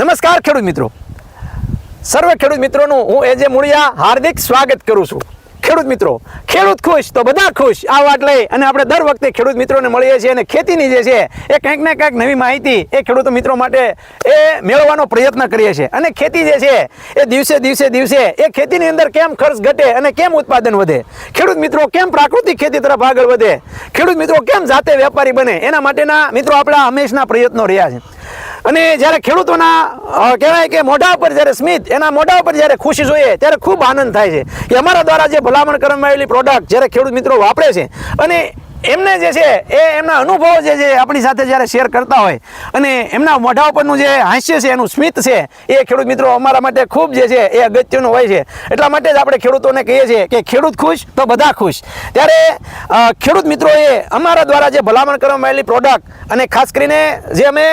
નમસ્કાર ખેડૂત મિત્રો. સર્વ ખેડૂત મિત્રોનું હું એજે મૂળિયા હાર્દિક સ્વાગત કરું છું. ખેડૂત મિત્રો, ખેડૂત ખુશ તો બધા ખુશ. આ વાત લઈ અને આપણે દર વખતે ખેડૂત મિત્રોને મળીએ છીએ અને ખેતીની જે છે, એ કંઈક ને કંઈક નવી માહિતી એ ખેડૂત મિત્રો માટે એ મેળવવાનો પ્રયત્ન કરીએ છીએ. અને ખેતી જે છે, એ દિવસે દિવસે દિવસે એ ખેતીની અંદર કેમ ખર્ચ ઘટે અને કેમ ઉત્પાદન વધે? ખેડૂત મિત્રો, કેમ પ્રાકૃતિક ખેતી તરફ આગળ વધે? ખેડૂત મિત્રો, કેમ જાતે વેપારી બને? એના માટેના મિત્રો આપણા હંમેશના પ્રયત્નો રહ્યા છે. અને જ્યારે ખેડૂતોના કહેવાય કે મોઢા ઉપર જ્યારે સ્મિત, એના મોઢા ઉપર જ્યારે ખુશી જોઈએ, ત્યારે ખૂબ આનંદ થાય છે કે અમારા દ્વારા જે ભલામણ કરવામાં આવેલી પ્રોડક્ટ જ્યારે ખેડૂત મિત્રો વાપરે છે, અને એમને જે છે, એ એમના અનુભવો જે છે, આપણી સાથે જ્યારે શેર કરતા હોય અને એમના મોઢા ઉપરનું જે હાસ્ય છે, એનું સ્મિત છે, એ ખેડૂત મિત્રો અમારા માટે ખૂબ જે છે, એ અગત્યનું હોય છે. એટલા માટે જ આપણે ખેડૂતોને કહીએ છીએ કે ખેડૂત ખુશ તો બધા ખુશ. ત્યારે ખેડૂત મિત્રોએ અમારા દ્વારા જે ભલામણ કરવામાં આવેલી પ્રોડક્ટ અને ખાસ કરીને જે અમે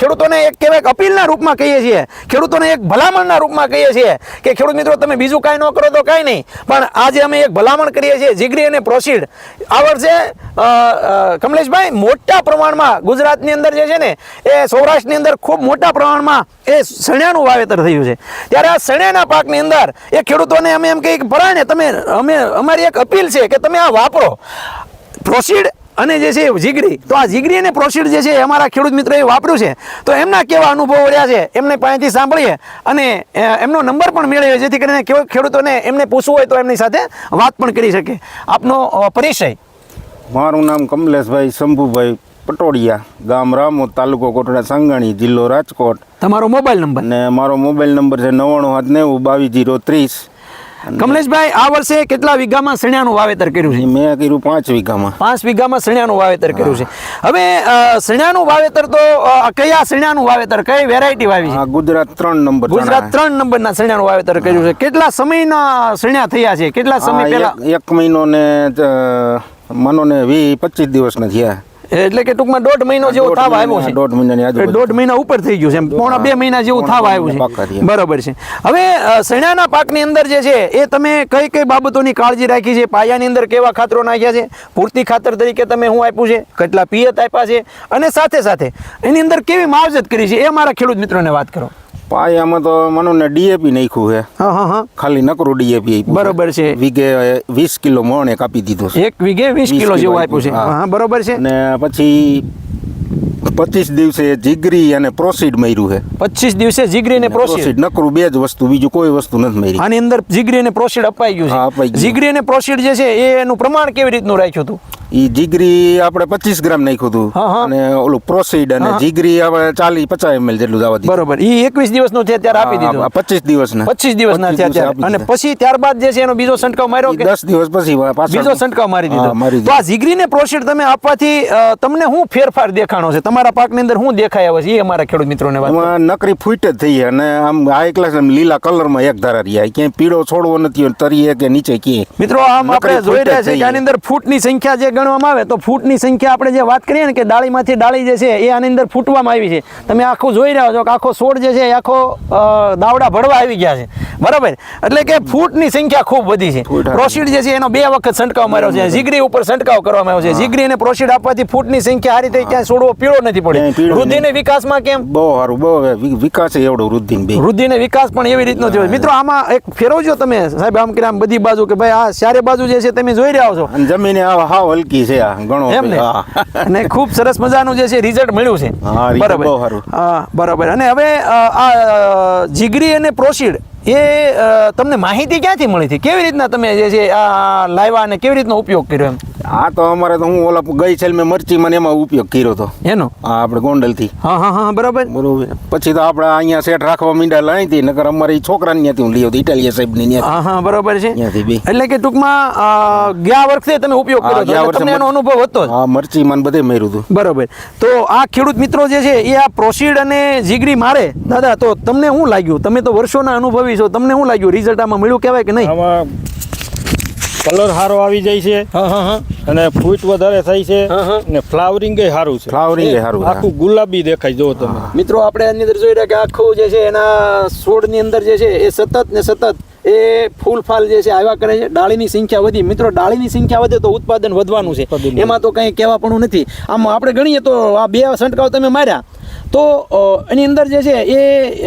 ખેડૂતોને એક કહેવાય અપીલના રૂપમાં કહીએ છીએ, ખેડૂતોને એક ભલામણના રૂપમાં કહીએ છીએ કે ખેડૂત મિત્રો તમે બીજું કાંઈ ન કરો તો કાંઈ નહીં. પણ આજે અમે એક ભલામણ કરીએ છીએ, જીગરી અને પ્રોસીડ આ વર્ષે કમલેશભાઈ, મોટા પ્રમાણમાં ગુજરાતની અંદર જે છે ને, એ સૌરાષ્ટ્રની અંદર ખૂબ મોટા પ્રમાણમાં એ સણિયાનું વાવેતર થયું છે. ત્યારે આ સણિયાના પાકની અંદર એ ખેડૂતોને અમે એમ કહીએ કે ભરાયને તમે, અમે, અમારી એક અપીલ છે કે તમે આ વાપરો. પ્રોસીડ અને જે છે જીગરી. તો આ જીગરી અને પ્રોસીડ જે છે અમારા ખેડૂત મિત્રોએ વાપર્યું છે. તો એમના કેવા અનુભવો રહ્યા છે, એમને પાસેથી સાંભળીએ અને એમનો નંબર પણ મેળવીએ, જેથી કરીને ખેડૂતોને એમને પૂછવું હોય તો એમની સાથે વાત પણ કરી શકે. આપનો પરિચય. મારું નામ કમલેશભાઈ શંભુભાઈ પટોડિયા ગામ રામો તાલુકો કોટડા સાંગાણી જિલ્લો રાજકોટ. તમારો મોબાઈલ નંબર? અને મારો મોબાઈલ નંબર છે નવ્વાણું સાત નેવું બાવીસ જીરો ત્રીસ. કમલેશભાઈ આ વર્ષે કેટલા વીઘામાં સણિયાનું વાવેતર કર્યું છે? મેં કર્યું પાંચ વીઘામાં. પાંચ વીઘામાં સણિયાનું વાવેતર કર્યું છે. હવે શણિયાનું સણિયાનું વાવેતર તો કયા સણિયાનું વાવેતર કઈ વેરાયટી વાવી છે? ગુજરાત ત્રણ નંબર ગુજરાત ત્રણ નંબરના સણિયાનું વાવેતર કર્યું છે. કેટલા સમયના સણિયા થયા છે? કેટલા સમય પહેલા? એક મહિનો ને માનો ને વી પચીસ દિવસના થયા. એટલે કે ટૂંકમાં દોઢ મહિનો જેવો થાવ આવ્યો છે. દોઢ મહિનાની આજુ દોઢ મહિના ઉપર થઈ ગયું છે એમ. પોણા બે મહિના જેવું થાવ આવ્યું છે. બરાબર છે. હવે શેણાના પાકની અંદર જે છે એ તમે કઈ કઈ બાબતોની કાળજી રાખી છે? પાયાની અંદર કેવા ખાતરો નાખ્યા છે? પૂરતી ખાતર તરીકે તમે હું આપ્યું છે? કેટલા પિયત આપ્યા છે? અને સાથે સાથે એની અંદર કેવી માવજત કરી છે? એ મારા ખેડૂત મિત્રોને વાત કરો. પાયામાં તો મને ને ડીએપી નાખ્યું છે. હા હા હા. ખાલી નકરું ડીએપી બરોબર છે. વીઘે વીસ કિલો મોણે કાપી દીધું છે. એક વીઘે વીસ કિલો જેવું આપ્યું છે. હા બરોબર છે. ને પછી પચીસ દિવસે જીગરી અને પ્રોસીડ મર્યું છે. પચીસ દિવસે જીગરી અને પ્રોસીડ નકરું બે જ વસ્તુ બીજું કોઈ વસ્તુ નથી મરી. આની અંદર જીગરી અને પ્રોસીડ અપાઈ ગયું છે. જીગરી અને પ્રોસીડ જે છે એનું પ્રમાણ કેવી રીતનું રાખ્યું હતું? ઈ જીગરી આપણે પચીસ ગ્રામ નાખ્યું હતું. અને ઓલું પ્રોસીડ અને જીગરી આપણે ચાલી પચાસ એમએલ જેટલું જવા દીધું. બરોબર. ઈ એકવીસ દિવસનું છે ત્યારે આપી દીધું. પચીસ દિવસના. પચીસ દિવસના થયા ત્યારે. અને પછી ત્યારબાદ જે છે એનો બીજો છંટકાવ માર્યો કે દસ દિવસ પછી બીજો છંટકાવ મારી દીધો. તો આ જીગરીને પ્રોસીડ તમે આપવાથી તમને શું ફેરફાર દેખાણો છે? તમારા પાકની અંદર શું દેખાય આવે છે? એ અમારા ખેડૂત મિત્રોને વાત નકરી ફૂટ જ થઈ અને આમ આ એકલા લીલા કલરમાં એક ધારા રહ્યા. ક્યાંય પીળો છોડવો નથી તરીએ કે નીચે કે મિત્રો આમ આપણે જોઈ રહ્યા છીએ કે આની અંદર ફૂટની સંખ્યા જે ગણવામાં આવે તો ફૂટની સંખ્યા આપણે જે વાત કરીએ ને કે ડાળીમાંથી ડાળી જે છે એ આની અંદર ફૂટવામાં આવી છે. તમે આખું જોઈ રહ્યા છો કે આખો છોડ જે છે એ આખો દાવડા ભરવા આવી ગયા છે. બરાબર? એટલે કે ફૂટની સંખ્યા ખૂબ વધી છે. પ્રોસીડ જે છે એનો બે વખત છંટકાવ માર્યો છે. જીગરી ઉપર છંટકાવ કરવામાં આવ્યો છે. જીગરી અને પ્રોસીડ આપવાથી ફૂટની સંખ્યા આ રીતે ક્યાંય છોડવો પીળો નથી પડી. પડ્યો પીળો વૃદ્ધિ અને વિકાસમાં કેમ? બહુ સારું બહુ વિકાસ એવડો વૃદ્ધિ બે. વૃદ્ધિ અને વિકાસ પણ એવી રીતનો થયો મિત્રો આમાં એક ફેરવજો તમે સાહેબ આમ કે આમ બધી બાજુ કે ભાઈ આ ચારે બાજુ જે છે તમે જોઈ રહ્યા છો. જમીન હાવ હલકી છે આ ઘણો એમ ને? અને ખૂબ સરસ મજાનું જે છે રિઝલ્ટ મળ્યું છે. હા બરાબર. અને હવે આ જીગરી અને પ્રોસીડ એ તમને માહિતી ક્યાંથી મળી હતી? કેવી રીતના તમે જે છે આ લાવ્યા અને કેવી રીતનો ઉપયોગ કર્યો એમ? આ તો અમારે તો હું ઓલા ગઈ છે મેં મરચી મને એમાં ઉપયોગ કર્યો હતો એનો? હા આપણે ગોંડલથી. હા હા હા બરાબર. બરોબર. પછી તો આપણે અહીંયા સેટ રાખવા મીંડા હતી નકર અમારી છોકરાને ત્યાંથી હું લઈ આવતો ઇટાલિયા સાહેબની હા હા બરાબર છે. ત્યાંથી બી. એટલે કે ટૂંકમાં ગયા વર્ષે તમે ઉપયોગ કર્યો ગયા વર્ષે એનો અનુભવ હતો હા મરચી મને બધે મેર્યું હતું. બરોબર. તો આ ખેડૂત મિત્રો જે છે એ આ પ્રોસીડ અને જીગરી મારે. દાદા તો તમને શું લાગ્યું? તમે તો વર્ષોના અનુભવી છો તમને શું લાગ્યું? રિઝલ્ટ આમાં મળ્યું કહેવાય કે નહીં? કલર સારો આવી જાય છે. હા હા હા. અને ફૂટ વધારે થાય છે. હા, હા. અને ફ્લાવરિંગ એ સારું છે. ફ્લાવરિંગ એ સારું આખું ગુલાબી દેખાય જો તમે. મિત્રો આપણે આની અંદર જોઈ રહ્યા કે આખું જે છે એના છોડની અંદર જે છે એ સતત ને સતત એ ફૂલ ફાલ જે છે આવ્યા કરે છે. ડાળીની સંખ્યા વધી. મિત્રો ડાળીની સંખ્યા વધે તો ઉત્પાદન વધવાનું છે. એમાં તો કંઈ કહેવા પણ નથી. આમ આપણે ગણીએ તો આ બે સંટકાવ તમે માર્યા. તો એની અંદર જે છે એ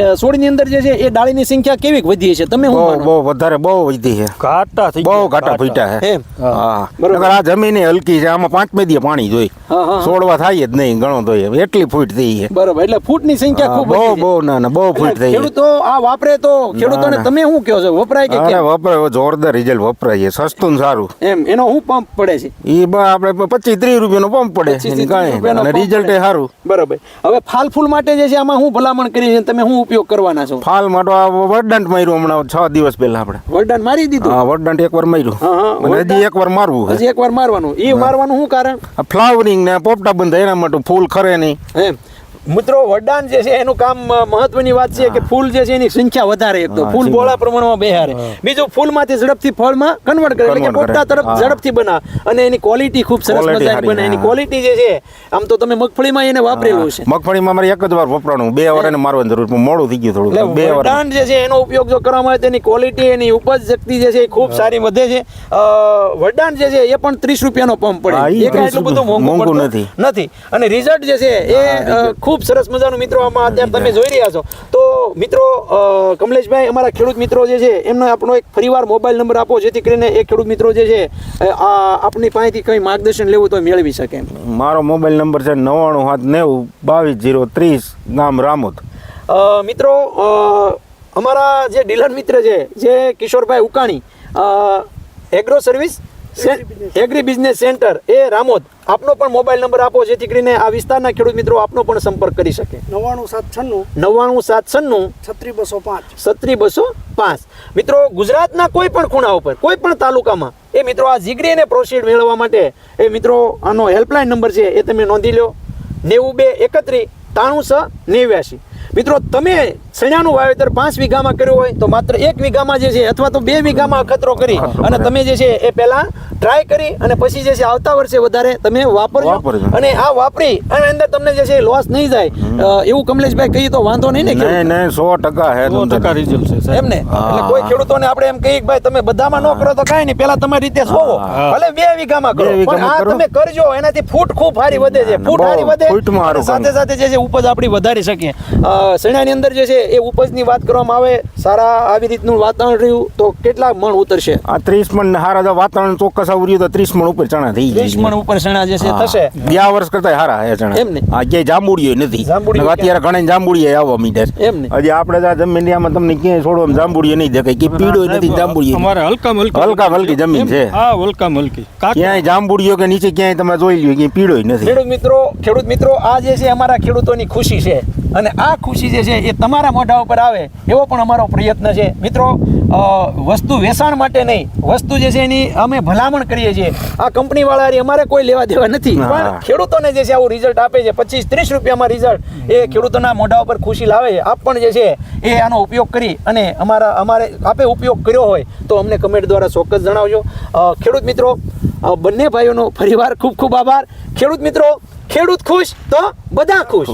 અ, અંદર જે છે એ ડાળીની સંખ્યા કેવી વધી છે? તમે શું બહુ બહુ વધારે બહુ વધી છે. ઘાટા થઈ બહુ ઘાટા ફૂટ્યા છે. હા. બરોબર. આ જમીન હલકી છે આમાં પાંચ દી પાણી જોઈ. હા, હા. છોડવા થાય જ નહીં ઘણો તો એટલી ફૂટ થઈ છે. બરોબર એટલે ફૂટની સંખ્યા ખૂબ બહુ બહુ ના ના બહુ ફૂટ થઈ ખેડૂતો આ વાપરે તો ખેડૂતોને તમે શું કહો છો? વપરાય કે કેમ? વપરાય જોરદાર રિઝલ્ટ વપરાય છે. સસ્તું સારું. એમ એનો શું પંપ પડે છે? એ આપણે પચીસ ત્રીસ રૂપિયાનો પંપ પડે. 25 થી એની 30 કાંઈ રૂપિયાનો અને પંપ રિઝલ્ટ પડે. સારું. બરોબર. હવે ફાલ ફૂલ માટે જે છે આમાં હું ભલામણ કરી છે તમે શું ઉપયોગ કરવાના છો? ફાલ માટે આ વરદાંત માર્યું હમણાં છ દિવસ પહેલા આપણે. વરદાન મારી દીધું? હા વરદાંત એકવાર માર્યું. હા, હા, અને. હજી એકવાર મારવું છે. હજી એકવાર મારવાનું. એ મારવાનું શું કારણ? ફ્લાવરિંગ ને પોપટા બંધ એના માટે ફૂલ ખરે નહીં. એમ. મિત્રો વરદાન જે છે એનું કામ મહત્વની વાત છે કે ફૂલ જે છે એની સંખ્યા વધારે એક તો. ફૂલ બોળા પ્રમાણમાં બેહારે. બીજું ફૂલમાંથી ઝડપથી ફળમાં કન્વર્ટ કરે એટલે કે પોતા તરફ ઝડપથી બના. અને એની ક્વોલિટી ખૂબ સરસ મજાની બને. એની ક્વોલિટી જે છે આમ તો તમે મગફળીમાં એને વાપરેલું છે મગફળીમાં મારે એક જ વાર વપરાણું. બે વાર એને મારવાની જરૂર પણ મોડું થઈ ગયું થોડું બે વાર. જે છે એનો ઉપયોગ જો કરવામાં આવે તેની ક્વોલિટી એની ઉપજ શક્તિ જે છે એ ખૂબ સારી વધે છે. વડાન જે છે એ પણ ત્રીસ રૂપિયાનો પંપ પડે. એ કાંઈ એટલું બધું મોંઘું નથી. નથી. અને રિઝલ્ટ જે છે એ અ, ખૂબ સરસ મજાનું મિત્રો આમાં અત્યારે તમે જોઈ રહ્યા છો. તો મિત્રો કમલેશભાઈ અમારા ખેડૂત મિત્રો જે છે એમનો આપણો એક ફરીવાર મોબાઈલ નંબર આપો જેથી કરીને એ ખેડૂત મિત્રો જે છે આ આપની પાસેથી કંઈ માર્ગદર્શન લેવું તો મેળવી શકે. મારો મોબાઈલ નંબર છે નવ્વાણું સાત નેવું બાવીસ જીરો ત્રીસ ગામ રામોદ. મિત્રો અમારા જે ડીલર મિત્ર છે જે Kishorbhai Ukani agro service agri business centre એ રામોદ આપનો પણ મોબાઈલ નંબર આપો જેથી કરીને આ વિસ્તારના ખેડૂત મિત્રો આપનો પણ સંપર્ક કરી શકે. નવ્વાણું સાત છન્નું. નવ્વાણું સાત છન્નું. છત્રી બસો પાંચ. છત્રી બસો પાંચ. મિત્રો ગુજરાતના કોઈ પણ ખૂણા ઉપર કોઈ પણ તાલુકામાં એ મિત્રો આ જીગરી અને પ્રોસીડ મેળવવા માટે એ મિત્રો આનો હેલ્પલાઇન નંબર છે એ તમે નોંધી લો. નેવું બે એકત્રીસ ત્રાણું છ નેવ્યાસી મિત્રો તમે સણાનું વાવેતર પાંચ વીઘામાં કર્યું હોય તો માત્ર એક વીઘામાં જે છે અથવા તો બે વીઘામાં અખતરો કરી અને તમે જે છે એ પહેલા ટ્રાય કરી અને પછી જે છે આવતા વર્ષે વધારે તમે વાપરજો. વાપરજો. અને આ વાપરી અને અંદર તમને જે છે લોસ નહીં જાય એવું કમલેશભાઈ કહીએ તો વાંધો નહીં ને નહીં નહીં સો ટકા હે સો ટકા રિઝલ્ટ છે સાહેબ. એમ ને એટલે કોઈ ખેડૂતોને આપણે એમ કહીએ કે ભાઈ તમે બધામાં ન કરો તો કાંઈ નહીં પેલા તમારી રીતે સોવો. ભલે બે વીઘામાં કરો પણ આ તમે કરજો એનાથી ફૂટ ખૂબ સારી વધે છે. ફૂટ સારી વધે સાથે સાથે જે છે ઉપજ આપણી વધારી શકીએ. શેણાની અંદર જે છે એ ઉપજની વાત કરવામાં આવે સારા આવી રીતનું વાતાવરણ રહ્યું તો કેટલા મણ ઉતરશે? આ ત્રીસ મણ હારા તો વાતાવરણ ચોક્કસ આવું રહ્યું તો ત્રીસ મણ ઉપર ચણા થઈ ત્રીસ મણ ઉપર ચણા જે છે થશે? ગયા વર્ષ કરતા હારા હે ચણા. એમ ને? આ જે જાંબુડીઓ નથી. અત્યારે ઘણા જાંબુડીઓ આવવા મીટર એમ ને? હજી આપણે આ તમને ક્યાંય છોડવામાં જાંબુડીઓ નહીં દેખાય. કે પીળો નથી જાંબુડીઓ અમારે હલકા હલકી હલકા હલકી જમીન છે. હા હલકા હલકી ક્યાંય જાંબુડીઓ કે નીચે ક્યાંય તમે જોઈ લ્યો કે પીળો નથી. ખેડૂત મિત્રો ખેડૂત મિત્રો આ જે છે અમારા ખેડૂતોની ખુશી છે. અને આ ખુશી જે છે એ તમારા મોઢા ઉપર આવે એવો પણ અમારો પ્રયત્ન છે. મિત્રો વસ્તુ વેચાણ માટે નહીં વસ્તુ જે છે એની અમે ભલામણ કરીએ છીએ. આ કંપનીવાળા અમારે કોઈ લેવા દેવા નથી પણ ખેડૂતોને જે છે આવું રિઝલ્ટ આપે છે પચીસ ત્રીસ રૂપિયામાં રિઝલ્ટ એ ખેડૂતોના મોઢા ઉપર ખુશી લાવે છે. આપ પણ જે છે એ આનો ઉપયોગ કરી અને અમારા અમારે આપે ઉપયોગ કર્યો હોય તો અમને કમેન્ટ દ્વારા ચોક્કસ જણાવજો. ખેડૂત મિત્રો બંને ભાઈઓનો ફરીવાર ખૂબ ખૂબ આભાર. ખેડૂત મિત્રો ખેડૂત ખુશ તો બધા ખુશ.